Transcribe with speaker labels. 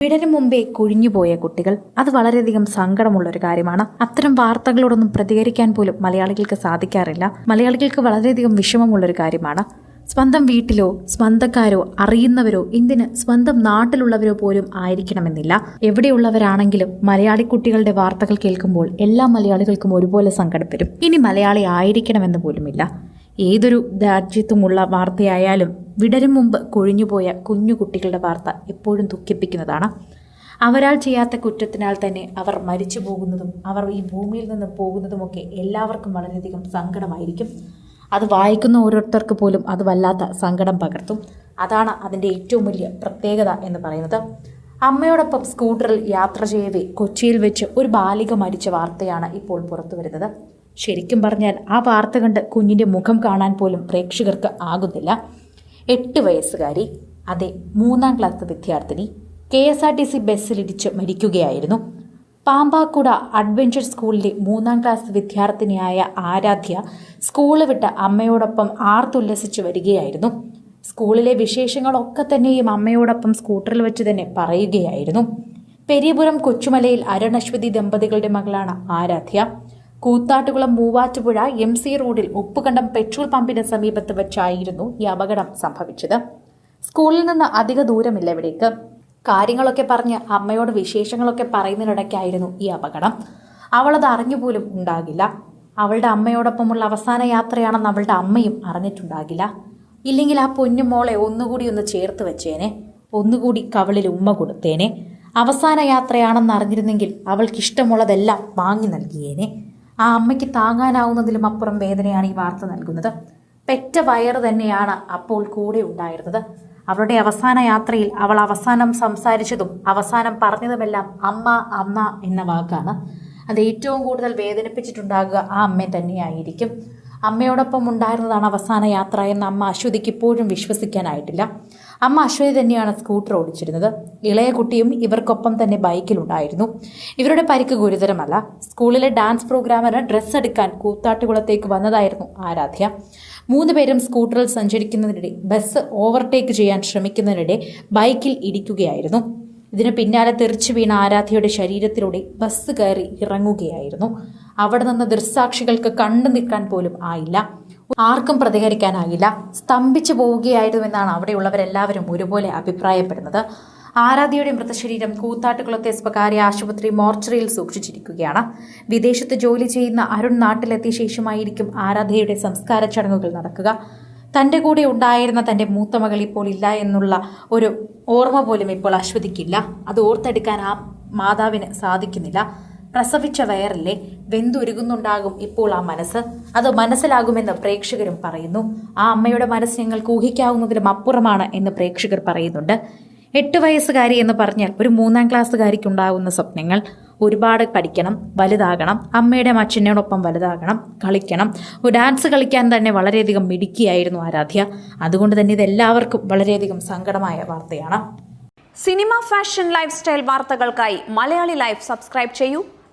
Speaker 1: വീടിന് മുമ്പേ കുഴിഞ്ഞുപോയ കുട്ടികൾ അത് വളരെയധികം സങ്കടമുള്ള ഒരു കാര്യമാണ്. അത്തരം വാർത്തകളോടൊന്നും പ്രതികരിക്കാൻ പോലും മലയാളികൾക്ക് സാധിക്കാറില്ല. മലയാളികൾക്ക് വളരെയധികം വിഷമമുള്ള ഒരു കാര്യമാണ്. സ്വന്തം വീട്ടിലോ സ്വന്തക്കാരോ അറിയുന്നവരോ എന്തിന് സ്വന്തം നാട്ടിലുള്ളവരോ പോലും ആയിരിക്കണമെന്നില്ല. എവിടെയുള്ളവരാണെങ്കിലും മലയാളി കുട്ടികളുടെ വാർത്തകൾ കേൾക്കുമ്പോൾ എല്ലാ മലയാളികൾക്കും ഒരുപോലെ സങ്കടം വരും. ഇനി മലയാളി ആയിരിക്കണമെന്ന് പോലുമില്ല. ഏതൊരു രാജ്യത്തുമുള്ള വാർത്തയായാലും വിടരും മുമ്പ് കൊഴിഞ്ഞുപോയ കുഞ്ഞു കുട്ടികളുടെ വാർത്ത എപ്പോഴും ദുഃഖിപ്പിക്കുന്നതാണ്. അവരാൽ ചെയ്യാത്ത കുറ്റത്തിനാൽ തന്നെ അവർ മരിച്ചു പോകുന്നതും അവർ ഈ ഭൂമിയിൽ നിന്ന് പോകുന്നതുമൊക്കെ എല്ലാവർക്കും വളരെയധികം സങ്കടമായിരിക്കും. അത് വായിക്കുന്ന ഓരോരുത്തർക്ക് പോലും അത് വല്ലാത്ത സങ്കടം പകർത്തും. അതാണ് അതിന്റെ ഏറ്റവും വലിയ പ്രത്യേകത എന്ന് പറയുന്നത്. അമ്മയോടൊപ്പം സ്കൂട്ടറിൽ യാത്ര ചെയ്യവേ കൊച്ചിയിൽ വെച്ച് ഒരു ബാലിക മരിച്ച വാർത്തയാണ് ഇപ്പോൾ പുറത്തു വരുന്നത്. ശരിക്കും പറഞ്ഞാൽ ആ വാർത്ത കണ്ട് കുഞ്ഞിന്റെ മുഖം കാണാൻ പോലും പ്രേക്ഷകർക്ക് ആകുന്നില്ല. എട്ട് വയസ്സുകാരി അതെ മൂന്നാം ക്ലാസ് വിദ്യാർത്ഥിനി K S R T C ബസ്സിലിടിച്ച് മരിക്കുകയായിരുന്നു. പാമ്പാക്കുട അഡ്വഞ്ചർ സ്കൂളിലെ മൂന്നാം ക്ലാസ് വിദ്യാർത്ഥിനിയായ ആരാധ്യ സ്കൂൾ വിട്ട് അമ്മയോടൊപ്പം ആർത്തുല്ലസിച്ച് വരികയായിരുന്നു. സ്കൂളിലെ വിശേഷങ്ങളൊക്കെ തന്നെയും അമ്മയോടൊപ്പം സ്കൂട്ടറിൽ വെച്ച് തന്നെ പറയുകയായിരുന്നു. പെരിയപുരം കൊച്ചുമലയിൽ അരുണശ്വതി ദമ്പതികളുടെ മകളാണ് ആരാധ്യ. കൂത്താട്ടുകുളം മൂവാറ്റുപുഴ എം സി റോഡിൽ ഉപ്പുകണ്ടം പെട്രോൾ പമ്പിന് സമീപത്ത് വെച്ചായിരുന്നു ഈ അപകടം സംഭവിച്ചത്. സ്കൂളിൽ നിന്ന് അധിക ദൂരമില്ല ഇവിടേക്ക്. കാര്യങ്ങളൊക്കെ പറഞ്ഞ് അമ്മയോട് വിശേഷങ്ങളൊക്കെ പറയുന്നതിനിടയ്ക്കായിരുന്നു ഈ അപകടം. അവളത് അറിഞ്ഞുപോലും ഉണ്ടാകില്ല. അവളുടെ അമ്മയോടൊപ്പമുള്ള അവസാന യാത്രയാണെന്ന് അവളുടെ അമ്മയും അറിഞ്ഞിട്ടുണ്ടാകില്ല. ഇല്ലെങ്കിൽ ആ പൊന്നു മോളെ ഒന്നുകൂടി ഒന്ന് ചേർത്ത് വെച്ചേനെ ഒന്നുകൂടി കവളിൽ ഉമ്മ കൊടുത്തേനെ. അവസാന യാത്രയാണെന്ന് അറിഞ്ഞിരുന്നെങ്കിൽ അവൾക്കിഷ്ടമുള്ളതെല്ലാം വാങ്ങി നൽകിയേനെ. ആ അമ്മയ്ക്ക് താങ്ങാനാവുന്നതിലും അപ്പുറം വേദനയാണ് ഈ വാർത്ത നൽകുന്നത്. പെറ്റ വയറ് തന്നെയാണ് അപ്പോൾ കൂടെ ഉണ്ടായിരുന്നത്. അവളുടെ അവസാന യാത്രയിൽ അവൾ അവസാനം സംസാരിച്ചതും അവസാനം പറഞ്ഞതുമെല്ലാം അമ്മ അമ്മ എന്ന വാക്കാണ്. അത് ഏറ്റവും കൂടുതൽ വേദനിപ്പിച്ചിട്ടുണ്ടാകുക ആ അമ്മ തന്നെയായിരിക്കും. അമ്മയോടൊപ്പം ഉണ്ടായിരുന്നതാണ് അവസാന യാത്ര എന്ന് അമ്മ അശ്വതിക്ക് ഇപ്പോഴും വിശ്വസിക്കാനായിട്ടില്ല. അമ്മ അശ്വതി തന്നെയാണ് സ്കൂട്ടർ ഓടിച്ചിരുന്നത്. ഇളയ കുട്ടിയും ഇവർക്കൊപ്പം തന്നെ ബൈക്കിലുണ്ടായിരുന്നു ഇവരുടെ പരിക്ക് ഗുരുതരമല്ല. സ്കൂളിലെ ഡാൻസ് പ്രോഗ്രാമിന് ഡ്രസ്സ് എടുക്കാൻ കൂത്താട്ടുകുളത്തേക്ക് വന്നതായിരുന്നു ആരാധ്യ. മൂന്ന് പേരും സ്കൂട്ടറിൽ സഞ്ചരിക്കുന്നതിനിടെ ബസ് ഓവർടേക്ക് ചെയ്യാൻ ശ്രമിക്കുന്നതിനിടെ ബൈക്കിൽ ഇടിക്കുകയായിരുന്നു. ഇതിന് പിന്നാലെ തെറിച്ചു വീണ ആരാധ്യയുടെ ശരീരത്തിലൂടെ ബസ് കയറി ഇറങ്ങുകയായിരുന്നു. അവിടെ നിന്ന് ദൃക്സാക്ഷികൾക്ക് കണ്ടു നിൽക്കാൻ പോലും ആയില്ല. ആർക്കും പ്രതികരിക്കാനായില്ല. സ്തംഭിച്ചു പോവുകയായിരുന്നുവെന്നാണ് അവിടെയുള്ളവരെല്ലാവരും ഒരുപോലെ അഭിപ്രായപ്പെടുന്നത്. ആരാധ്യയുടെ മൃതശരീരം കൂത്താട്ടുകുളത്തെ സ്വകാര്യ ആശുപത്രി മോർച്ചറിയിൽ സൂക്ഷിച്ചിരിക്കുകയാണ്. വിദേശത്ത് ജോലി ചെയ്യുന്ന അരുൺ നാട്ടിലെത്തിയ ശേഷമായിരിക്കും ആരാധ്യയുടെ സംസ്കാര ചടങ്ങുകൾ നടക്കുക. തന്റെ കൂടെ ഉണ്ടായിരുന്ന തന്റെ മൂത്ത മകൾ ഇപ്പോൾ ഇല്ല എന്നുള്ള ഒരു ഓർമ്മ പോലും ഇപ്പോൾ അശ്വതിക്കില്ല. അത് ഓർത്തെടുക്കാൻ ആ മാതാവിന് സാധിക്കുന്നില്ല. പ്രസവിച്ച വയറിലെ വെന്തുരുകുന്നുണ്ടാകും ഇപ്പോൾ ആ മനസ്സ്. അത് മനസ്സിലാകുമെന്ന് പ്രേക്ഷകരും പറയുന്നു. ആ അമ്മയുടെ മനസ്സ് ഞങ്ങൾക്ക് ഊഹിക്കാവുന്നതിലും അപ്പുറമാണ് എന്ന് പ്രേക്ഷകർ പറയുന്നുണ്ട്. എട്ട് വയസ്സുകാരി എന്ന് പറഞ്ഞാൽ ഒരു മൂന്നാം ക്ലാസ്സുകാരിക്ക് ഉണ്ടാകുന്ന സ്വപ്നങ്ങൾ. ഒരുപാട് പഠിക്കണം വലുതാകണം. അമ്മയുടെ അച്ഛനോടൊപ്പം വലുതാകണം കളിക്കണം. ഡാൻസ് കളിക്കാൻ തന്നെ വളരെയധികം മിടുക്കിയായിരുന്നു ആരാധ്യ. അതുകൊണ്ട് തന്നെ ഇത് എല്ലാവർക്കും വളരെയധികം സങ്കടമായ വാർത്തയാണ്.
Speaker 2: സിനിമ ഫാഷൻ ലൈഫ് സ്റ്റൈൽ വാർത്തകൾക്കായി മലയാളി ലൈഫ് സബ്സ്ക്രൈബ് ചെയ്യൂ.